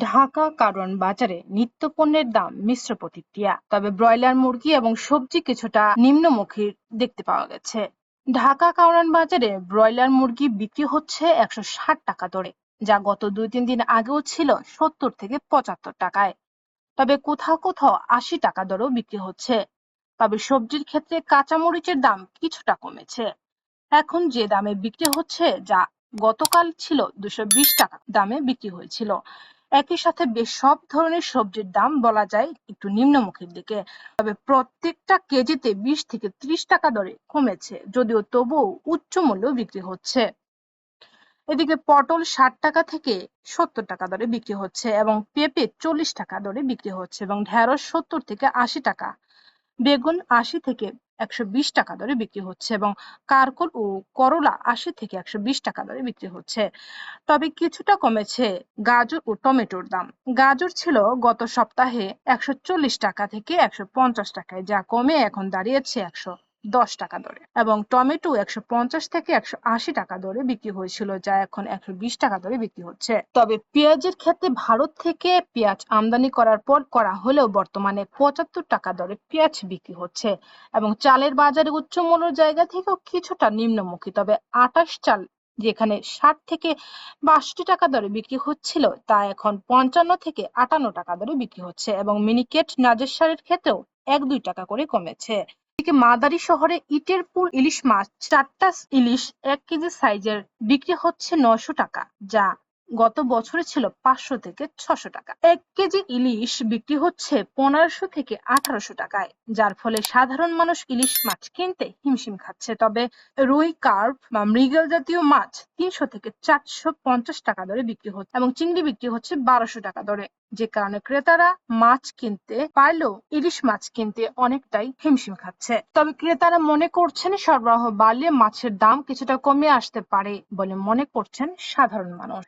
ঢাকা কারণ বাজারে নিত্য পণ্যের দাম মিশ্র প্রতিক্রিয়া। তবে ব্রয়লার মুরগি এবং সবজি কিছুটা নিম্নমুখী দেখতে পাওয়া গেছে। ঢাকা কারওয়ান বাজারে ব্রয়লার মুরগি বিক্রি হচ্ছে একশো ষাট টাকা দরে, যা গত দুই তিন দিন আগেও ছিল সত্তর থেকে পঁচাত্তর টাকায়। তবে কোথাও কোথাও আশি টাকা দরেও বিক্রি হচ্ছে। তবে সবজির ক্ষেত্রে কাঁচামরিচের দাম কিছুটা কমেছে। এখন যে দামে বিক্রি হচ্ছে, যা গতকাল ছিল দুশো টাকা দামে বিক্রি হয়েছিল একই সাথে বেশ সব ধরনের সবজির দাম বলা যায় একটু নিম্নমুখীর দিকে। তবে প্রত্যেকটা কেজিতে বিশ থেকে ত্রিশ টাকা দরে কমেছে, যদিও তবুও উচ্চ মূল্য বিক্রি হচ্ছে। এদিকে পটল ষাট টাকা থেকে সত্তর টাকা দরে বিক্রি হচ্ছে এবং পেঁপে চল্লিশ টাকা দরে বিক্রি হচ্ছে এবং ঢেঁড়স সত্তর থেকে আশি টাকা। বেগুন আশি থেকে একশো বিশ টাকা দরে বিক্রি হচ্ছে এবং কারকল ও করলা আশি থেকে একশো বিশ টাকা দরে বিক্রি হচ্ছে। তবে কিছুটা কমেছে গাজর ও টমেটোর দাম। গাজর ছিল গত সপ্তাহে একশো চল্লিশ টাকা থেকে একশো পঞ্চাশ টাকায়, যা কমে এখন দাঁড়িয়েছে একশো দশ টাকা দরে এবং টমেটো একশো পঞ্চাশ থেকে একশো আশি টাকা দরে বিক্রি হয়েছিল, যা এখন একশো বিশ টাকা দরে বিক্রি হচ্ছে। তবে পেঁয়াজের ক্ষেত্রে ভারত থেকে পেঁয়াজ আমদানি করার পর করা হলেও বর্তমানে পঁচাত্তর টাকা দরে পেঁয়াজ বিক্রি হচ্ছে এবং চালের বাজারে উচ্চ মূল্যের জায়গা থেকেও কিছুটা নিম্নমুখী, তবে আটাশ চাল যেখানে ষাট থেকে বাষট্টি টাকা দরে বিক্রি হচ্ছিল, তা এখন পঞ্চান্ন থেকে আটান্ন টাকা দরে বিক্রি হচ্ছে এবং মিনিকেট নাজের সারের ক্ষেত্রেও এক দুই টাকা করে কমেছে। এদিকে মাদারি শহরে ইটের পুর ইলিশ মাছ, চারটা ইলিশ এক কেজি সাইজের বিক্রি হচ্ছে নয়শো টাকা, যা গত বছরে ছিল পাঁচশো থেকে ছশো টাকা। এক কেজি ইলিশ বিক্রি হচ্ছে পনেরোশো থেকে আঠারোশো টাকায়, যার ফলে সাধারণ মানুষ ইলিশ মাছ কিনতে হিমশিম খাচ্ছে। তবে রুই কার্ভ বা মৃগেল জাতীয় মাছ তিনশো থেকে চারশো পঞ্চাশ টাকা দরে বিক্রি হচ্ছে এবং চিংড়ি বিক্রি হচ্ছে বারোশো টাকা দরে। যে কারণে ক্রেতারা মাছ কিনতে পারলেও ইলিশ মাছ কিনতে অনেকটাই হিমশিম খাচ্ছে। তবে ক্রেতারা মনে করছেন সরবরাহ বাড়লে মাছের দাম কিছুটা কমে আসতে পারে বলে মনে করছেন সাধারণ মানুষ।